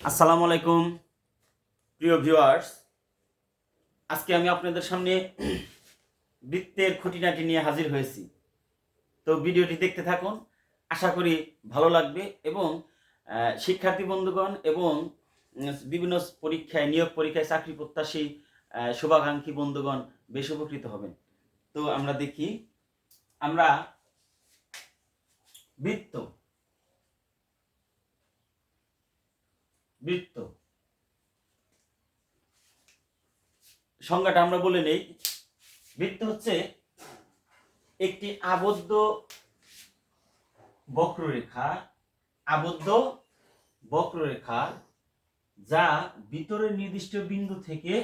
আসসালামু আলাইকুম, প্রিয় ভিউয়ার্স। আজকে আমি আপনাদের সামনে বৃত্তের খুঁটিনাটি নিয়ে হাজির হয়েছি। তো ভিডিওটি দেখতে থাকুন, আশা করি ভালো লাগবে এবং শিক্ষার্থী বন্ধুগণ এবং বিভিন্ন পরীক্ষায়, নিয়োগ পরীক্ষায় চাকরি প্রত্যাশী শুভাকাঙ্ক্ষী বন্ধুগণ বেশ উপকৃত হবেন। তো আমরা দেখি, আমরা বৃত্ত বৃত্ত। সংজ্ঞাটা আমরা বলে নেই। বৃত্ত হচ্ছে একটি আবদ্ধ বক্ররেখা আবদ্ধ বক্ররেখা যা ভিতরের নির্দিষ্ট বিন্দু থেকে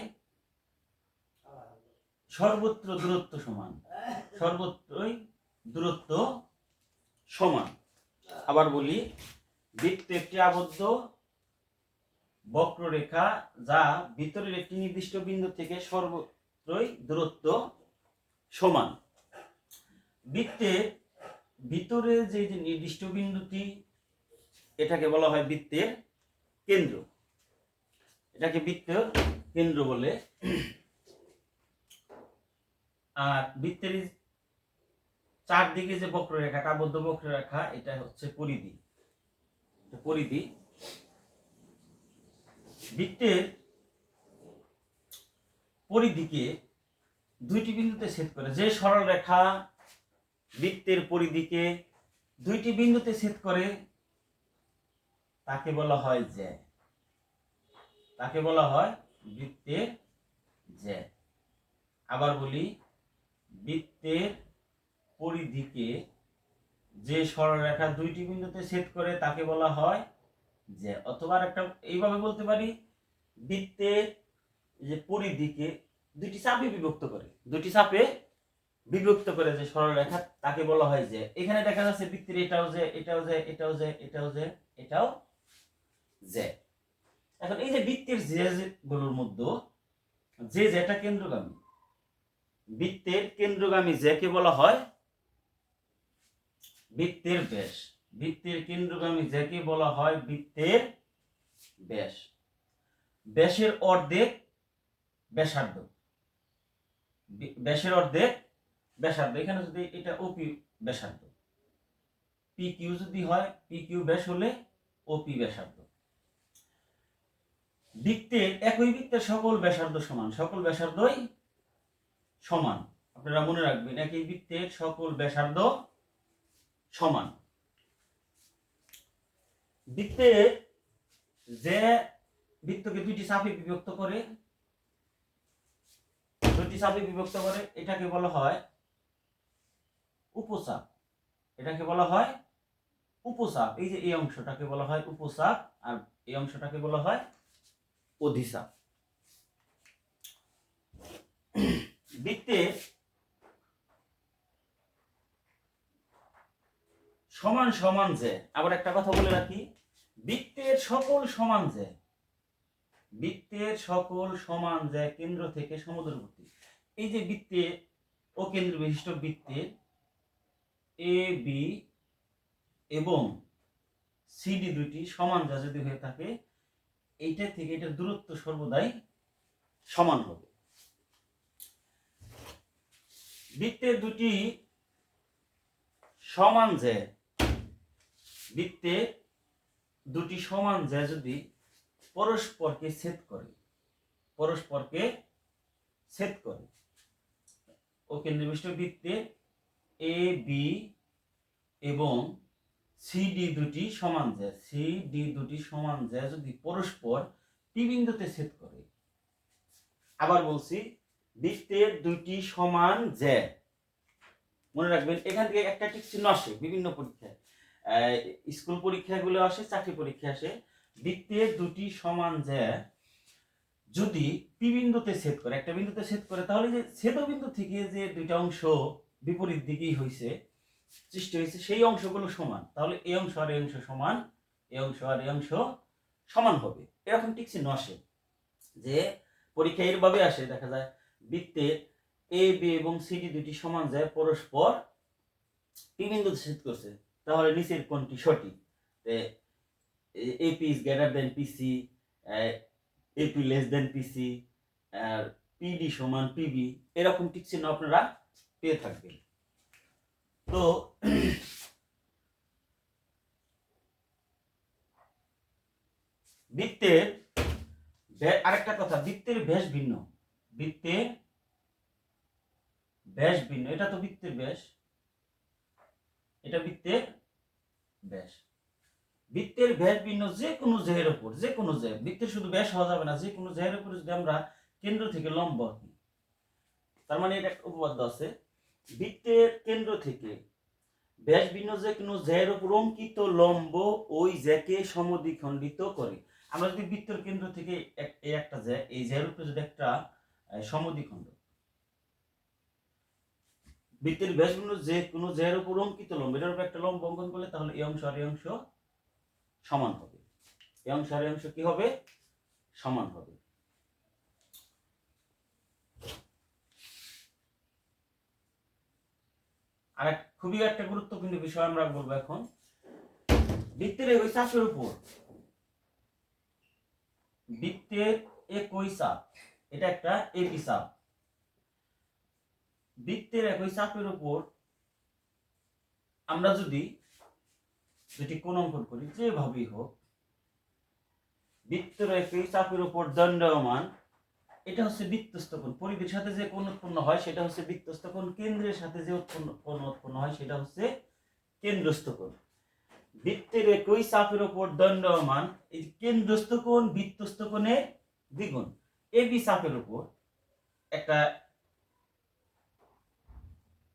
সর্বত্র দূরত্ব সমান। সর্বত্রই দূরত্ব সমান। আবার বলি, বৃত্ত একটি আবদ্ধ বক্ররেখা যা ভিতরের একটি নির্দিষ্ট বিন্দু থেকে সর্বত্রই দূরত্ব সমান। বৃত্তের ভিতরে যে যে নির্দিষ্ট বিন্দুটি, এটাকে বলা হয় বৃত্তের কেন্দ্র। এটাকে বৃত্তের কেন্দ্র বলে। আর বৃত্তের চারদিকে যে বক্ররেখা আবদ্ধ বক্ররেখা, এটা হচ্ছে পরিধি। পরিধি বৃত্তের পরিধিকে দুইটি বিন্দুতে ছেদ করে। যে সরল রেখা বৃত্তের পরিধিকে দুইটি বিন্দুতে ছেদ করে, তাকে বলা হয় জ্যা। তাকে বলা হয় বৃত্তের জ্যা। আবার বলি, বৃত্তের পরিধিকে যে সরলরেখা দুইটি বিন্দুতে ছেদ করে, তাকে বলা হয় যে অথবা একটা এইভাবে বলতে পারি বৃত্তের যে পরিধিকে দুইটি চাপে বিভক্ত করে। দুটি চাপে বিভক্ত করে যে সরলরেখা, তাকে বলা হয় যে, এখানে দেখা যাচ্ছে বৃত্তের এটাও যে এটাও যে এটাও যে এটাও যে এটাও যে। এখন এই যে বৃত্তের যে গুলোর মধ্যে, যে যেটা কেন্দ্রগামী, বৃত্তের কেন্দ্রগামী যেকে বলা হয় বৃত্তের ব্যাস। বৃত্তের কেন্দ্রগামী যাকে বলা হয় বৃত্তের ব্যাস। ব্যাসের অর্ধেক ব্যাসার্ধ। ব্যাসের অর্ধেক ব্যাসার্ধ। এখানে যদি এটা ওপি ব্যাসার্ধ পি কিউ যদি হয় পি কিউ ব্যাস হলে ওপি ব্যাসার্ধ। বৃত্তের, একই বৃত্তের সকল ব্যাসার্ধ সমান, সকল ব্যাসার্ধই সমান। আপনারা মনে রাখবেন, একই বৃত্তের সকল ব্যাসার্ধ সমান। বৃত্তে যে বৃত্তকে দুইটি চাপে বিভক্ত করে, দুইটি বিভক্ত করে, এটাকে বলা হয় এটাকে বলা হয় এই যে এই অংশটাকে বলা হয় আর এই অংশটাকে বলা হয় অধিচাপ বৃত্তে সমান সমান যে, আবার একটা কথা বলে রাখি বৃত্তের সকল সমান যে বৃত্তের সকল সমান যে কেন্দ্র থেকে সমুদ্রবর্তী। এই যে বৃত্তে, ও কেন্দ্র বিশিষ্ট বৃত্তের এ, বি এবং সিডি দুইটি সমান যা যদি হয়ে থাকে, এইটা থেকে এটার দূরত্ব সর্বদাই সমান হবে। বৃত্তের দুটি সমান যে বৃত্তে দুটি সমান যে যদি পরস্পরকে ছেদ করে, পরস্পরকে ছেদ করে। ও কেন্দ্রবিষ্ট বৃত্তে এ বি এবং সিডি দুটি সমান যে সিডি দুটি সমান যে যদি পরস্পর পি বিন্দুতে ছেদ করে। আবার বলছি বৃত্তের দুটি সমান যে। মনে রাখবেন, এখান থেকে একটা টিক চিহ্ন আসে বিভিন্ন পরীক্ষায়। স্কুল পরীক্ষাগুলো আসে, চাকরি পরীক্ষা আসে। বৃত্তের দুটি সমান যে, যদি পি বিন্দুতে ছেদ করে, একটা বিন্দুতে ছেদ করে, তাহলে যে ছেদ থেকে যে দুইটা অংশ বিপরীত দিকেই হয়েছে সৃষ্টি হয়েছে সেই অংশগুলো সমান। তাহলে এই অংশ আর এই অংশ সমান, এই অংশ আর এই অংশ সমান হবে। এরকম ঠিক চিহ্ন আসে। যে পরীক্ষা এরভাবে আসে, দেখা যায় বৃত্তের এ বি এবং সিডি দুটি সমান যায়, পরস্পর পি বিন্দুতে ছেদ করছে। তাহলে নিচের কোনটি সঠিক? AP is greater than PC AP less than PC R PD সমান পিবি এরকম টিক চিহ্ন আপনারা পেয়ে থাকবেন। তো বৃত্তের আরেকটা কথা, বৃত্তের ব্যাস ভিন্ন। বৃত্তের ব্যাস ভিন্ন, এটা তো বৃত্তের ব্যাস। এটা বৃত্তের ব্যাস। বৃত্তের ব্যাস ভিন্ন যে কোনো জেহের উপর যে কোনো জেহ বৃত্তের শুধু ব্যাস হওয়া যাবে না যে কোনো জেহের উপর যদি আমরা কেন্দ্র থেকে লম্ব আঁকি, তার মানে এটা একটা উপপাদ্য আছে। বৃত্তের কেন্দ্র থেকে ব্যাস ভিন্ন যে কোনো জেহের উপর অঙ্কিত লম্ব ওই জ্যাকে সমদ্বিখণ্ডিত করে। আমরা যদি বৃত্তের কেন্দ্র থেকে এই একটা জ্যা এই জ্যার উপরে যদি একটা সমদ্বিখণ্ড বৃত্তের ব্যাস ভিন্ন যে কোনো জ্যার উপর অঙ্কিত লম্ব, এটার উপর একটা লম্ব অঙ্কন করলে তাহলে এই অংশ আর এই অংশ সমান হবে। এই অংশ আর এই অংশ কি হবে? সমান হবে। আর এক খুবই একটা গুরুত্বপূর্ণ বিষয় আমরা বলব এখন। বৃত্তের ওই চাপের উপর। বৃত্তের একই চাপ। এটা একটা একই চাপ। বৃত্তের একই চাপের উপর আমরা যদি যেটি কোন অঙ্কন করি, যেভাবেই হোক, বৃত্তের একই চাপের উপর দণ্ডমান এটা হচ্ছে বৃত্তস্থ কোণ। পরিধির সাথে যে কোণ উৎপন্ন হয়, সেটা হচ্ছে বৃত্তস্থ কোণ। কেন্দ্রের সাথে যে উৎপন্ন, কোণ উৎপন্ন হয়, সেটা হচ্ছে কেন্দ্রস্থ কোণ। বৃত্তের একই চাপের উপর দণ্ডমান এই যে কেন্দ্রস্থ কোণ বৃত্তস্থ কোণের দ্বিগুণ। এবি চাপের উপর একটা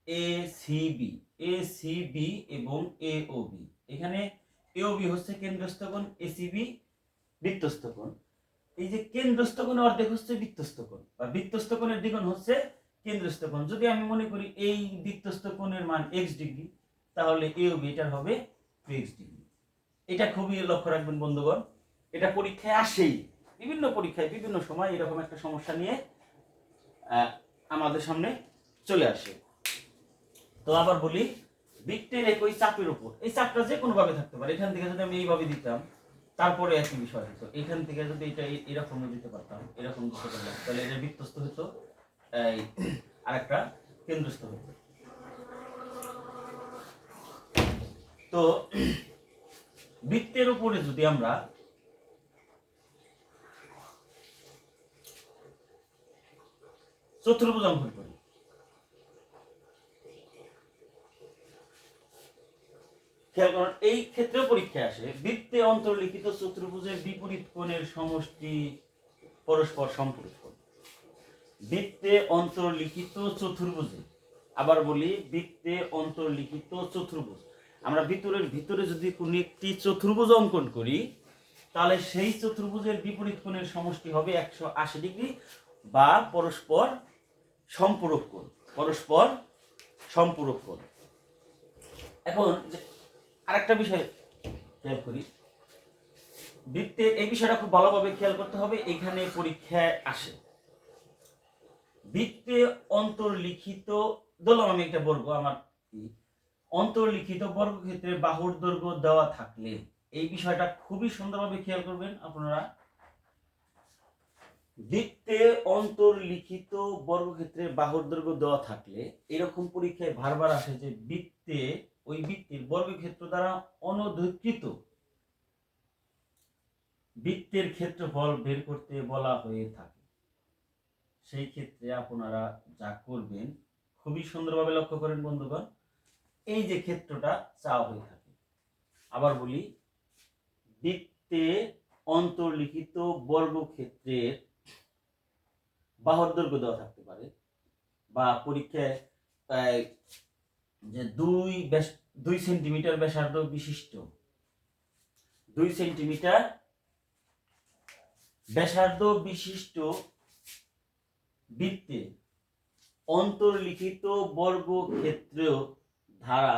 এ সিবি এ সিবি এবং এ ও বি এখানে এ ও বি হচ্ছে কেন্দ্রস্থ কোণ এসিবি বৃত্তস্থ কোণ এই যে কেন্দ্রস্থ কোণের অর্ধেক হচ্ছে বৃত্তস্থ কোণ বা বৃত্তস্থ কোণের দ্বিগুণ হচ্ছে কেন্দ্রস্থ কোণ যদি আমি মনে করি এই বৃত্তস্থ কোণের মান এক্স ডিগ্রি, তাহলে এ ও বি এটার হবে টু এক্স ডিগ্রি। এটা খুবই লক্ষ্য রাখবেন, বন্ধুগণ। এটা পরীক্ষায় আসেই। বিভিন্ন পরীক্ষায়, বিভিন্ন সময় এরকম একটা সমস্যা নিয়ে আমাদের সামনে চলে আসে। তো আবার বলি বৃত্তের একই চাপের উপর। এই চাপটা যে কোনো ভাবে থাকতে পারে। এখান থেকে যদি আমি এইভাবে দিতাম, তারপরে একই বিষয় হতো এখান থেকে যদি এটা এরকম দিতে পারতাম, এরকম দিতে পারলাম তাহলে এটা বৃত্তস্থ হতো এই আরেকটা কেন্দ্রস্থ হতো তো বৃত্তের উপরে যদি আমরা চতুর্ভুজ অঙ্কন করি খেয়াল করুন, এই ক্ষেত্রে পরীক্ষায় আসে। বৃত্তে অন্তর্লিখিত চতুর্ভুজের বিপরীত কোণের সমষ্টি পরস্পর সম্পূরক। বৃত্তে অন্তর্লিখিত চতুর্ভুজে, আবার বলি বৃত্তে অন্তর্লিখিত চতুর্ভুজ। আমরা ভিতরের ভিতরে যদি কোনো একটি চতুর্ভুজ অঙ্কন করি, তাহলে সেই চতুর্ভুজের বিপরীত কোণের সমষ্টি হবে একশো আশি ডিগ্রি বা পরস্পর সম্পূরক কোণ, পরস্পর সম্পূরক কোণ। এখন আরেকটা বিষয় খেয়াল করি বৃত্তে এই বিষয়টা খুব ভালোভাবে খেয়াল করতে হবে, এখানে পরীক্ষায় আসে বৃত্তে অন্তর্লিখিত ধরলাম আমি একটা বর্গ, আমার? অন্তর্লিখিত বর্গক্ষেত্রে বাহুর দৈর্ঘ্য দেওয়া থাকলে, এই বিষয়টা খুবই সুন্দরভাবে খেয়াল করবেন আপনারা বৃত্তে অন্তর্লিখিত বর্গক্ষেত্রে বাহুর দৈর্ঘ্য দেওয়া থাকলে, এরকম পরীক্ষায় বারবার আসে যে বৃত্তে ওই বৃত্তের বর্গক্ষেত্র দ্বারা অনধিকৃত। বৃত্তের ক্ষেত্রফল বের করতে বলা হয়ে থাকে। সেই ক্ষেত্রে আপনারা যা করবেন, খুবই সুন্দরভাবে লক্ষ্য করেন বন্ধুগণ, এই যে ক্ষেত্রটা চাওয়া হয়ে থাকে। আবার বলি, বৃত্তে অন্তর্লিখিত বর্গক্ষেত্রের বাহুর দৈর্ঘ্য দেওয়া থাকতে পারে, বা পরীক্ষায় যে দুই দুই সেন্টিমিটার ব্যাসার্ধ বিশিষ্ট। দুই সেন্টিমিটার ব্যাসার্ধ বিশিষ্ট বৃত্তে অন্তর্লিখিত বর্গক্ষেত্র ধারা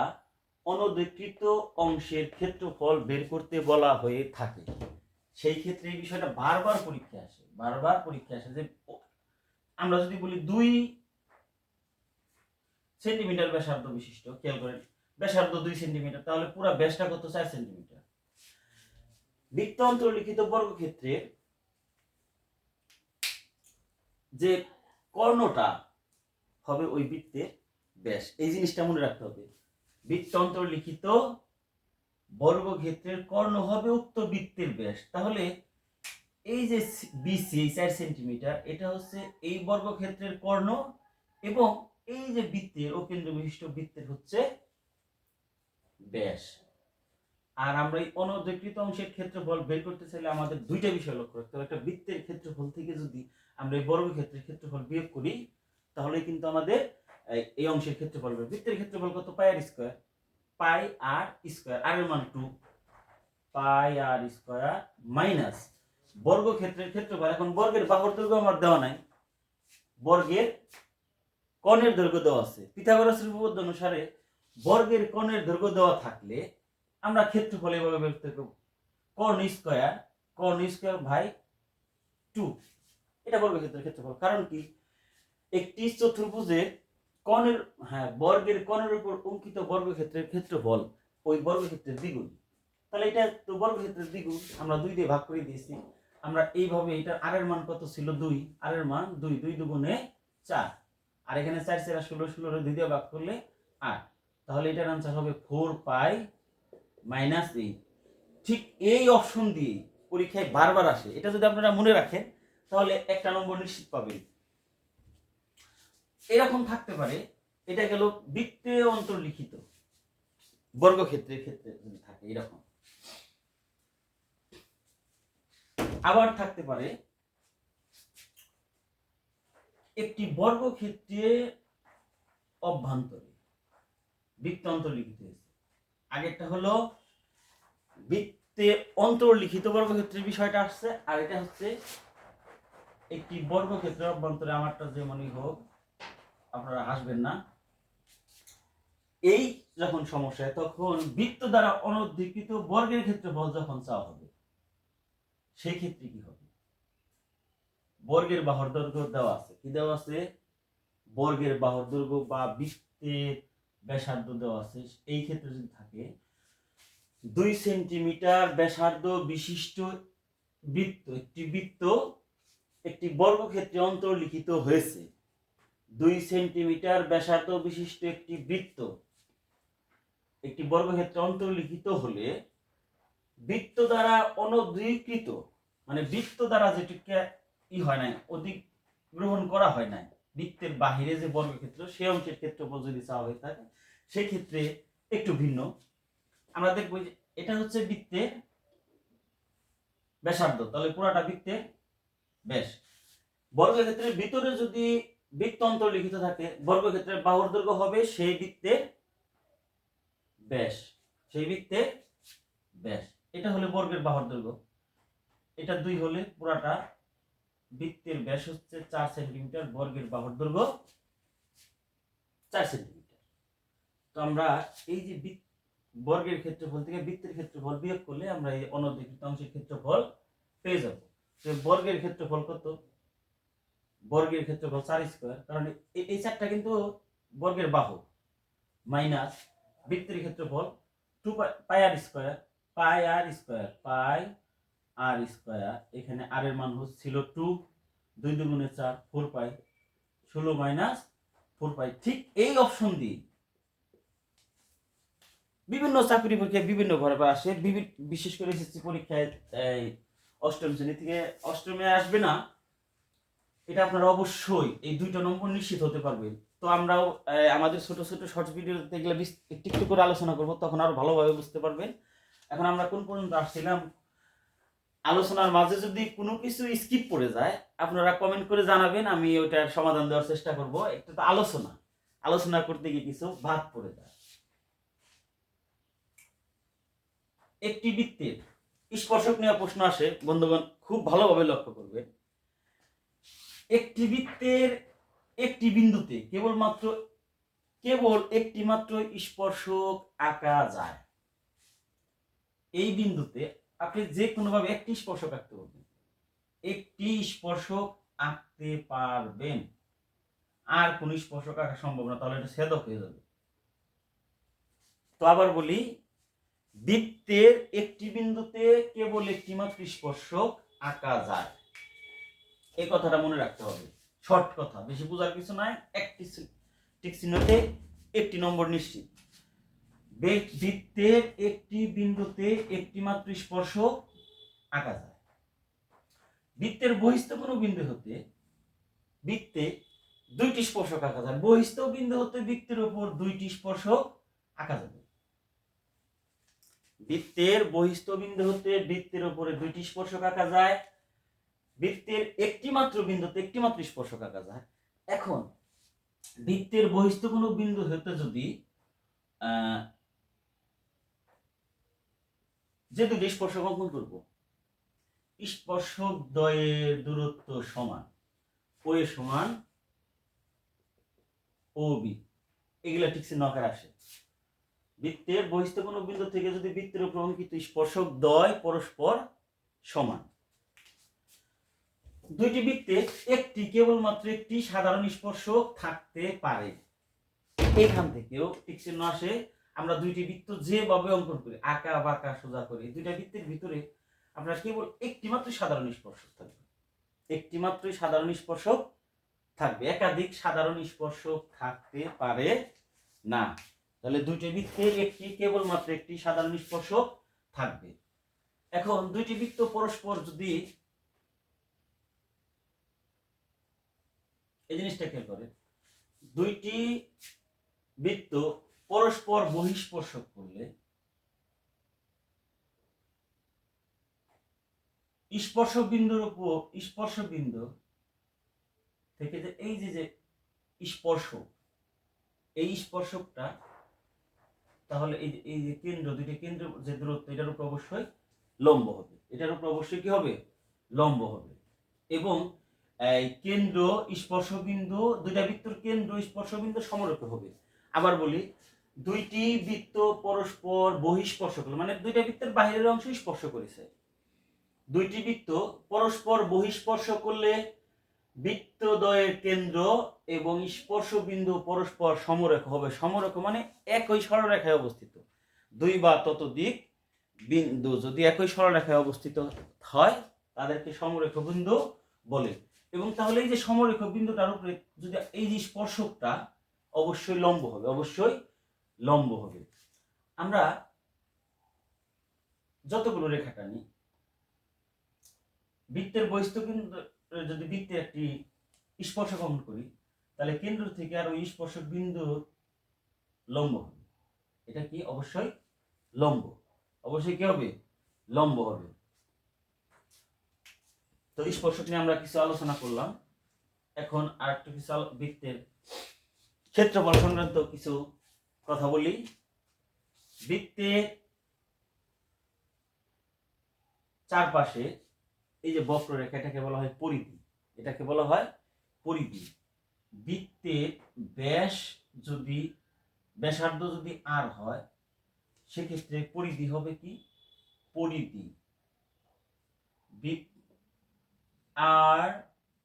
অনধিকৃত অংশের ক্ষেত্রফল বের করতে বলা হয়ে থাকে। সেই ক্ষেত্রে এই বিষয়টা বারবার পরীক্ষা আসে, বারবার পরীক্ষা আসে যে, আমরা যদি বলি দুই সেন্টিমিটার ব্যাসার্ধ বিশিষ্ট, খেয়াল করেন, ব্যাসার্ধ দুই সেন্টিমিটার, তাহলে পুরো ব্যাসটা কত? চার সেন্টিমিটার। বৃত্ত অন্তর্লিখিত বর্গক্ষেত্রের যে কর্ণটা হবে ওই বৃত্তের ব্যাস, এই জিনিসটা মনে রাখতে হবে। বৃত্ত অন্তর্লিখিত বর্গক্ষেত্রের কর্ণ হবে উক্ত বৃত্তের ব্যাস। তাহলে এই যে বিসি চার সেন্টিমিটার, এটা হচ্ছে এই বর্গক্ষেত্রের কর্ণ এবং এই যে বৃত্তের, ও কেন্দ্র বিশিষ্ট বৃত্তের হচ্ছে ব্যাস। আর আমরা এই অনধিকৃত অংশের ক্ষেত্রফল বের করতে চাইলে আমাদের দুইটা বিষয় লক্ষ্য রাখতে হবে। একটা বৃত্তের ক্ষেত্রফল থেকে যদি আমরা এই বর্গক্ষেত্রের ক্ষেত্রফল বিয়োগ করি, তাহলে কিন্তু আমাদের এই- অংশের ক্ষেত্রফল বৃত্তের ক্ষেত্রফল কত? পাই r square. Pi r square. আর এর মান two. Pi r square minus বর্গ বর্গক্ষেত্রের ক্ষেত্রফল। এখন বর্গের বাহুর দৈর্ঘ্য আমার দেওয়া নাই। বর্গের কর্ণের দৈর্ঘ্য দেওয়া আছে। পিথাগোরাসের উপপাদ্য অনুসারে বর্গের কর্ণের দৈর্ঘ্য দেওয়া থাকলে আমরা ক্ষেত্রফল এভাবে বের করতে কর্ণ স্কোয়ার কর্ণ স্কোয়ার ভাই টু। এটা বর্গক্ষেত্রের ক্ষেত্রফল। কারণ কি? একটি চতুর্ভুজে কর্ণের হ্যাঁ বর্গের কর্ণের উপর অঙ্কিত বর্গক্ষেত্রের ক্ষেত্রফল ওই বর্গক্ষেত্রের দ্বিগুণ। তাহলে এটা তো বর্গক্ষেত্রের দ্বিগুণ, আমরা দুই দিয়ে ভাগ করে দিয়েছি। আমরা এইভাবে এটা আর এর মান কত ছিল? দুই। আর এর মান দুই দুই দুগুণে চার। আর এখানে চার চার ষোলো ষোলো দ্বিতীয় ভাগ করলে আট। তাহলে এটার আনসার হবে ফোর পাই মাইনাস এইট ঠিক এই অপশন দিয়ে পরীক্ষায় বারবার আসে। এটা যদি আপনারা মনে রাখেন, তাহলে একটা নম্বর নিশ্চিত পাবেন। এরকম থাকতে পারে, এটা গেল বৃত্তে অন্তর্লিখিত। বর্গক্ষেত্রের ক্ষেত্রে যদি থাকে এরকম। আবার থাকতে পারে একটি বর্গক্ষেত্রে অভ্যন্তরে বৃত্ত অন্তর্লিখিত হয়েছে। আগেরটা হলো বৃত্তে অন্তর্লিখিত বর্গক্ষেত্রের বিষয়টা আসছে, আর এটা হচ্ছে একটি বর্গক্ষেত্রের অভ্যন্তরে আমারটা যেমনই হোক, আপনারা হাসবেন না। এই যখন সমস্যা তখন বৃত্ত দ্বারা অনধিকৃত বর্গের ক্ষেত্রে বল যখন চাওয়া হবে, সেই ক্ষেত্রে কি হবে? বর্গের বাহুর দৈর্ঘ্য দেওয়া আছে। কি দেওয়া আছে? বর্গের বাহুর দৈর্ঘ্য বা বৃত্তের ব্যাসার্ধ দেওয়া আছে। এই ক্ষেত্রে যদি থাকে, দুই সেন্টিমিটার ব্যাসার্ধ বিশিষ্ট বৃত্ত, একটি বৃত্ত একটি বর্গক্ষেত্রে অন্তর্লিখিত হয়েছে। দুই সেন্টিমিটার ব্যাসার্ধ বিশিষ্ট একটি বৃত্ত একটি বর্গক্ষেত্রে অন্তর্লিখিত হলে বৃত্ত দ্বারা অনধিকৃত মানে বৃত্ত দ্বারা যেটিকে ই হয় নাই অধিক গ্রহণ করা হয় নাই। বৃত্তের বাহিরে যে বর্গক্ষেত্র, সে অংশের ক্ষেত্রফল যদি চাওয়া হয়ে থাকে সেই ক্ষেত্রে একটু ভিন্ন। আমরা দেখব যে এটা হচ্ছে বৃত্তের ব্যাসার্ধ, তাহলে পুরাটা বৃত্তের ব্যাস। বর্গক্ষেত্রের ভিতরে যদি বৃত্ত অন্তর্লিখিত থাকে, বর্গক্ষেত্রের বাহুর দৈর্ঘ্য হবে সেই বৃত্তের ব্যাস, সেই বৃত্তের ব্যাস। এটা হলে বর্গের বাহুর দৈর্ঘ্য। এটা দুই হলে পুরাটা বৃত্তের ব্যাস হচ্ছে চার সেন্টিমিটার, বর্গের বাহুর দৈর্ঘ্য চার সেন্টিমিটার। তো আমরা এই যে বর্গের ক্ষেত্রফল থেকে বৃত্তের ক্ষেত্রফল বিয়োগ করলে আমরা এই অনধিকৃত অংশের ক্ষেত্রফল পেয়ে যাব। তো বর্গের ক্ষেত্রফল কত? বর্গের ক্ষেত্রফল চার স্কোয়ার, কারণ এই চারটা কিন্তু বর্গের বাহু মাইনাস বৃত্তের ক্ষেত্রফল two pi r square, pi r square, pi r square, এখানে আর এর মান ছিল টু দুই দুগুণে চার ফোর পাই, ষোলো মাইনাস ফোর পাই। ঠিক এই অপশন দিয়ে বিভিন্ন চাকরি পরীক্ষায় বিভিন্ন ঘরে আসে। বিশেষ করে এসএসসি পরীক্ষায় অষ্টম শ্রেণি থেকে অষ্টমে আসবে না। এটা আপনারা অবশ্যই এই দুইটা নম্বর নিশ্চিত হতে পারবেন। তো আমরাও আমাদের ছোট ছোট শর্ট ভিডিও দেখলে একটু একটু করে আলোচনা করব, তখন আরও ভালোভাবে বুঝতে পারবেন। এখন আমরা কোন পর্যন্ত আসছিলাম? আলোচনার মাঝে যদি কোনো কিছু স্কিপ পড়ে যায়, আপনারা কমেন্ট করে জানাবেন, আমি ওইটার সমাধান দেওয়ার চেষ্টা করব। একটা তো আলোচনা। আলোচনা করতে গিয়ে কিছু বাদ পড়ে যায়। একটি বৃত্তের স্পর্শক নিয়ে প্রশ্ন আসে, বন্ধুগণ খুব ভালোভাবে লক্ষ্য করবেন একটি বৃত্তের একটি বিন্দুতে কেবলমাত্র, কেবল একটি মাত্র স্পর্শক আঁকা যায়। এই বিন্দুতে আপনি যে কোনোভাবে একটি স্পর্শক আঁকতে পারবেন একটি স্পর্শক আঁকতে পারবেন। আর কোন স্পর্শক আঁকা সম্ভব না তাহলে এটা ছেদক হয়ে যাবে। তো আবার বলি, বৃত্তের একটি বিন্দুতে কেবল একটি মাত্র স্পর্শক আঁকা যায়। এই কথাটা মনে রাখতে হবে। শর্ট কথা, বেশি বোঝার কিছু নাই। একটি টিক চিহ্নতে একটি নম্বর নিশ্চিত। বৃত্তের একটি বিন্দুতে একটি মাত্র স্পর্শক আঁকা যায়। বৃত্তের বহিস্থ কোনো বিন্দু হতে বৃত্তে দুইটি স্পর্শক আঁকা যায়। বহিস্থ বিন্দু হতে বৃত্তের উপর দুইটি স্পর্শক আঁকা যাবে। বৃত্তের বহিস্থ বিন্দু হতে বৃত্তের উপরে দুইটি স্পর্শক আঁকা যায়। বৃত্তের একটি মাত্র বিন্দুতে একটি মাত্র স্পর্শক আঁকা যায়। এখন বৃত্তের বহিস্থ কোনো বিন্দু হতে যদি যে দুটি স্পর্শক করব স্পর্শক দ্বয়ের দূরত্ব সমান ও এ সমান ও বি এগুলা ঠিক নকার আসে। বৃত্তের বহিস্থ কোনো বিন্দু থেকে যদি বৃত্তের উপর অঙ্কিত স্পর্শক দ্বয় পরস্পর সমান। দুইটি বৃত্তে একটি কেবলমাত্র একটি সাধারণ স্পর্শক থাকতে পারে। এখান থেকেও ঠিক চিহ্ন আসে আমরা দুইটি বৃত্ত যেভাবে অঙ্কন করি, আঁকা, বাঁকা, সোজা করি দুইটা বৃত্তের ভিতরে আপনার কেবল একটি মাত্র সাধারণ স্পর্শক থাকবে। একটি মাত্রই সাধারণ স্পর্শক থাকবে। একাধিক সাধারণ স্পর্শক থাকতে পারে না। তাহলে দুইটি বৃত্তে একটি কেবলমাত্র একটি সাধারণ স্পর্শক থাকবে। এখন দুইটি বৃত্ত পরস্পর যদি এই জিনিসটা খেয়াল করে দুইটি বৃত্ত পরস্পর বহিঃস্পর্শক করলে স্পর্শ বিন্দুর উপর স্পর্শ বিন্দু থেকে যে এই যে স্পর্শ, এই স্পর্শকটা, তাহলে এই এই যে কেন্দ্র, দুইটা কেন্দ্র যে দূরত্ব, এটার উপর অবশ্যই লম্ব হবে। এটার উপর অবশ্যই কি হবে? লম্ব হবে। এবং কেন্দ্র, স্পর্শবিন্দু, দুইটা বৃত্তর কেন্দ্র, স্পর্শবিন্দু সমরূপ হবে। আবার বলি দুইটি বৃত্ত পরস্পর বহিঃস্পর্শ করল মানে দুইটা বৃত্তের বাহিরের অংশ স্পর্শ করেছে। দুইটি বৃত্ত পরস্পর বহিঃস্পর্শ করলে বৃত্তদ্বয়ের কেন্দ্র এবং স্পর্শ বিন্দু পরস্পর সমরেখ হবে। সমরেখ মানে একই সরলরেখায় অবস্থিত। দুই বা ততোধিক বিন্দু যদি একই সরলরেখায় অবস্থিত হয়, তাদেরকে সমরেখ বিন্দু বলে। এবং তাহলে এই যে সমরেখ বিন্দুটার উপরে যদি এই যে স্পর্শকটা অবশ্যই লম্ব হবে, অবশ্যই লম্ব হবে। আমরা যতগুলো রেখা টানি বৃত্তের বহিস্থ কিন্তু, যদি বৃত্তের একটি স্পর্শক অঙ্কন করি, তাহলে কেন্দ্র থেকে আর ওই স্পর্শক বিন্দু লম্ব হবে। এটা কি? অবশ্যই লম্ব। অবশ্যই কি হবে? লম্ব হবে। তো স্পর্শক নিয়ে আমরা কিছু আলোচনা করলাম। এখন আর বৃত্তের ক্ষেত্রফল সংক্রান্ত কিছু কথা বলি। বৃত্তের চারপাশে এই যে বক্ররেখা এটাকে বলা হয় পরিধি। এটাকে বলা হয় পরিধি। বৃত্তের ব্যাস যদি, ব্যাসার্ধ যদি আর হয়, সেক্ষেত্রে পরিধি হবে কি? পরিধি। আর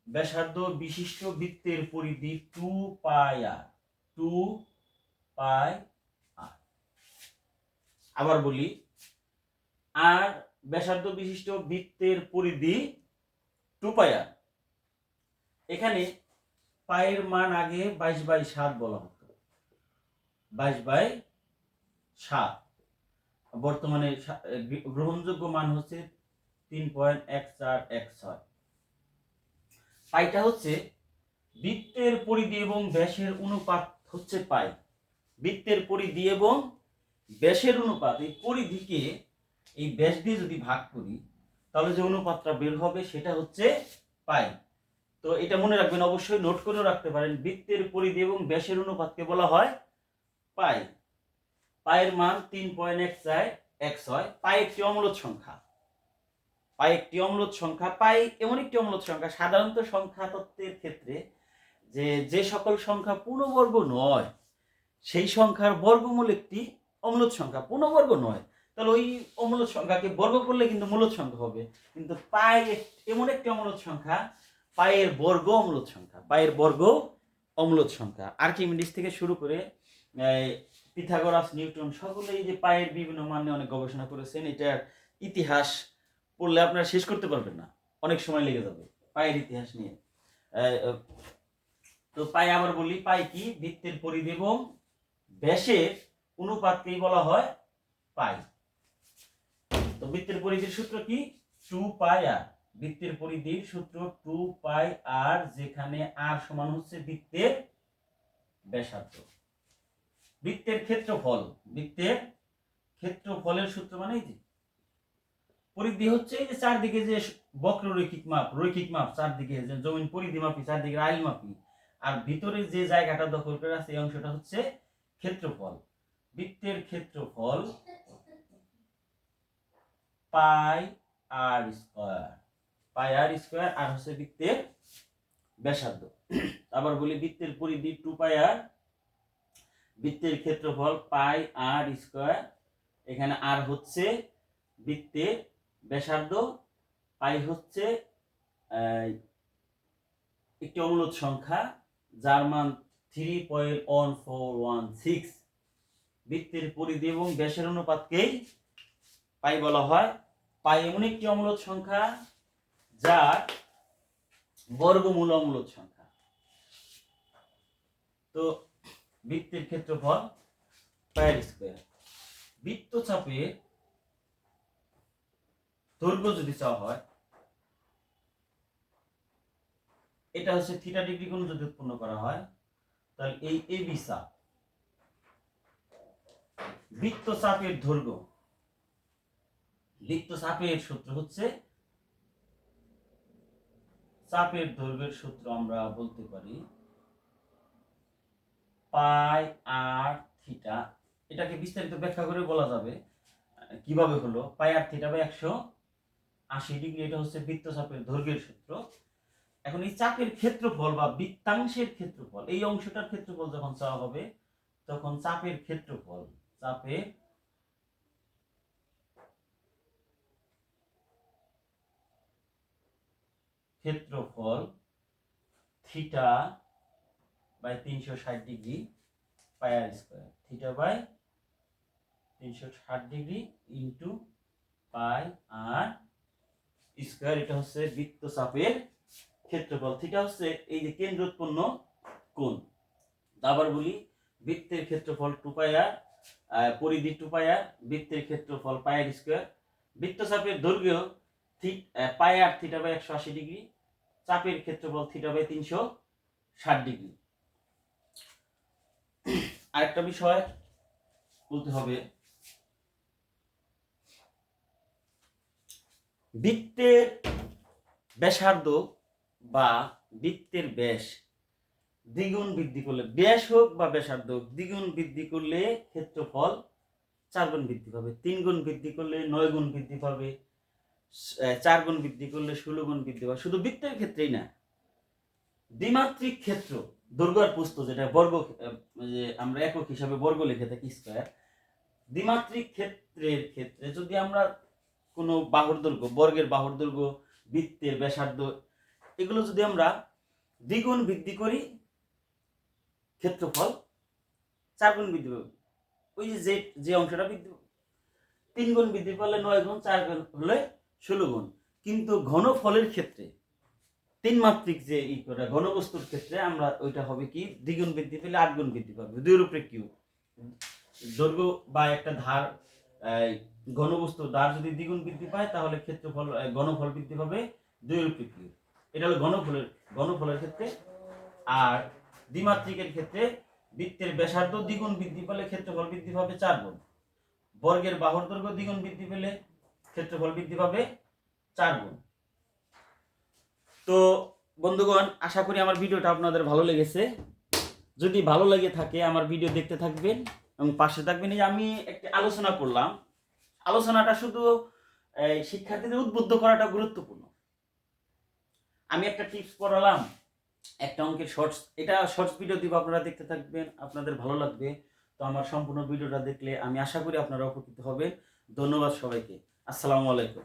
ব্যাসার্ধ বিশিষ্ট বৃত্তের পরিধি টু পাই আর টু পাই আবার বলি, আর ব্যাসার্ধ বিশিষ্ট বৃত্তের পরিধি টু পাই আর। এখানে পায়ের মান আগে বাইশ বাই সাত বলা হতো। বাইশ বাই সাত। বর্তমানে গ্রহণযোগ্য মান হচ্ছে তিন পয়েন্ট এক চার এক ছয়। পাইটা হচ্ছে বৃত্তের পরিধি এবং ব্যাসের অনুপাত হচ্ছে পাই। বৃত্তের পরিধি এবং ব্যাসের অনুপাত, এই পরিধিকে এই ব্যাস দিয়ে যদি ভাগ করি, তাহলে যে অনুপাতটা বের হবে সেটা হচ্ছে পাই। তো এটা মনে রাখবেন, অবশ্যই নোট করেও রাখতে পারেন, বৃত্তের পরিধি এবং ব্যাসের অনুপাতকে বলা হয় পাই। পায়ের মান তিন পয়েন্ট এক চার এক ছয়, পাই একটি অমূলত সংখ্যা। পাই একটি অম্লত সংখ্যা, পাই এমন একটি অম্লত সংখ্যা, সাধারণত সংখ্যা তত্ত্বের ক্ষেত্রে যে যে সকল সংখ্যা পূর্ণবর্গ নয় সেই সংখ্যার বর্গমূল একটি অম্লত সংখ্যা, পূর্ণবর্গ নয়। তাহলে ওই অম্লত সংখ্যাকে বর্গ করলে কিন্তু মূলত সংখ্যা হবে। কিন্তু এক- এমন একটি অম্লত সংখ্যা, পায়ের বর্গ অম্লত সংখ্যা, পায়ের বর্গ অম্লত সংখ্যা। আর্কিমিডিস থেকে শুরু করে পিথাগোরাস, নিউটন, সকলেই যে পায়ের বিভিন্ন মান নিয়ে অনেক গবেষণা করেছেন, এটার ইতিহাস পড়লে আপনারা শেষ করতে পারবেন না। অনেক সময় লেগে যাবে পায়ের ইতিহাস নিয়ে। তো পায়ে আবার বলি পাই কি? বৃত্তের পরিধি এবং ব্যাসের অনুপাতকেই বলা হয়? পাই। তো বৃত্তের পরিধির সূত্র কি? টু পাই আর বৃত্তের পরিধির সূত্র টু পাই আর যেখানে আর সমান হচ্ছে বৃত্তের ব্যাসার্ধ। বৃত্তের ক্ষেত্রফল, বৃত্তের ক্ষেত্রফলের সূত্র মানে এই যে, পরিধি হচ্ছে এই যে চারদিকে যে বক্ররৈখিক মাপ, রৈখিক মাপ, চারদিকে যে জমিন পরিধি মাপি, চারদিকে আইল মাপি, আর ভিতরে যে জায়গাটা দখল করে আছে, এই অংশটা হচ্ছে ক্ষেত্রফল। বৃত্তের ক্ষেত্রফল পাই আর স্কয়ার। পাই আর স্কয়ার আর হচ্ছে বৃত্তের ব্যাসার্ধ। আবার বলি বৃত্তের পরিধি টু পাই আর। বৃত্তের ক্ষেত্রফল পাই আর স্কয়ার। এখানে আর হচ্ছে বৃত্তের ব্যাসার্ধ। পাই হচ্ছে একটি অমূলত সংখ্যা। যার মান three point one four one six বৃত্তের পরিধি এবং ব্যাসের অনুপাতকেই পাই বলা হয়। পাই এমন একটি সংখ্যা যার বর্গমূল সংখ্যা। তো ক্ষেত্রফল পায়ের স্কোয়ার দৈর্ঘ্য যদি চাওয়া হয়, এটা হচ্ছে থিটা ডিগ্রি কোণ যদি উৎপন্ন করা হয় তাহলে এই এবি চাপ বৃত্তচাপের দৈর্ঘ্য বৃত্তচাপের সূত্র হচ্ছে, চাপের দৈর্ঘ্যের সূত্র আমরা বলতে পারি, পাই আর থিটা। এটাকে বিস্তারিত ব্যাখ্যা করে বলা যাবে, কীভাবে হলো? পাই আর থিটা বাই একশো আশি ডিগ্রি, এটা হচ্ছে বৃত্তচাপের দৈর্ঘ্যের সূত্র। এখন এই চাপের ক্ষেত্রফল বা বৃত্তাংশের ক্ষেত্রফল, এই অংশটার ক্ষেত্রফল যখন চাওয়া হবে, তখন চাপের ক্ষেত্রফল চাপের ক্ষেত্রফল থিটা বাই তিনশো ষাট degree pi r square. Theta by তিনশো ষাট degree into pi r square, এটা হচ্ছে বৃত্তচাপের ক্ষেত্রফল। থিটা হচ্ছে এই যে কেন্দ্র উৎপন্ন কোণ আবার বলি, বৃত্তের ক্ষেত্রফল টু পাই পরিধি টু পাই বৃত্তের ক্ষেত্রফল পাই আর স্কোয়ার। বৃত্তচাপের দৈর্ঘ্য ঠিক পাই আর থিটা বাই একশো আশি ডিগ্রি, চাপের ক্ষেত্রফল থিটা বাই তিনশো ষাট ডিগ্রি। আরেকটা বিষয় বলতে হবে, বৃত্তের ব্যাসার্ধ বা বৃত্তের ব্যাস, দ্বিগুণ বৃদ্ধি করলে ব্যাস হোক বা ব্যাসার্ধ হোক, দ্বিগুণ বৃদ্ধি করলে ক্ষেত্রফল চার গুণ বৃদ্ধি পাবে। তিন গুণ বৃদ্ধি করলে নয় গুণ বৃদ্ধি পাবে চার গুণ বৃদ্ধি করলে ষোলো গুণ বৃদ্ধি পাবে। শুধু বৃত্তের ক্ষেত্রেই না, দ্বিমাত্রিক ক্ষেত্র, দুর্গার প্রস্থ যেটা বর্গ যে আমরা একক হিসাবে বর্গ লিখে থাকি স্কোয়ার দ্বিমাত্রিক ক্ষেত্রের ক্ষেত্রে যদি আমরা কোনো বাহুর দৈর্ঘ্য বর্গের বাহুর দৈর্ঘ্য বৃত্তের ব্যাসার্ধ এগুলো যদি আমরা দ্বিগুণ বৃদ্ধি করি, ক্ষেত্রফল চার গুণ বৃদ্ধি পাবে। ওই যে যে যে অংশটা বৃদ্ধি পাবে। তিন গুণ বৃদ্ধি পারলে নয় গুণ, চার গুণ হলে ষোলো গুণ। কিন্তু ঘনফলের ক্ষেত্রে, তিন মাত্রিক যে ই করে, ঘনবস্তুর ক্ষেত্রে আমরা ওইটা হবে কি, দ্বিগুণ বৃদ্ধি পেলে আট গুণ বৃদ্ধি পাবে। দুইয়ের উপরে কিউ। দৈর্ঘ্য বা একটা ধার ঘনবস্তুর ধার যদি দ্বিগুণ বৃদ্ধি পায়, তাহলে ক্ষেত্রফল ঘনফল বৃদ্ধি পাবে দুইয়ের উপরে কিউ। এটা হলো ঘনফলের ঘনফলের ক্ষেত্রে। আর দ্বিমাত্রিকের ক্ষেত্রে বৃত্তের ব্যাসার্ধ দ্বিগুণ বৃদ্ধি পেলে ক্ষেত্রফল বৃদ্ধি পাবে চার গুণ। বর্গের বাহুর দৈর্ঘ্য দ্বিগুণ বৃদ্ধি পেলে ক্ষেত্রফল বৃদ্ধি পাবে চার গুণ। তো বন্ধুগণ, আশা করি আমার ভিডিওটা আপনাদের ভালো লেগেছে। যদি ভালো লেগে থাকে, আমার ভিডিও দেখতে থাকবেন এবং পাশে থাকবেন। এই যে আমি একটি আলোচনা করলাম। আলোচনাটা শুধু শিক্ষার্থীদের উদ্বুদ্ধ করাটা গুরুত্বপূর্ণ। আমি একটা টিপস পড়ালাম, একটা অঙ্কের শর্টস এটা শর্টস ভিডিও দিব, আপনারা দেখতে থাকবেন, আপনাদের ভালো লাগবে। তো আমার সম্পূর্ণ ভিডিওটা দেখলে আমি আশা করি আপনারা উপকৃত হবেন। ধন্যবাদ সবাইকে। আসসালামু আলাইকুম।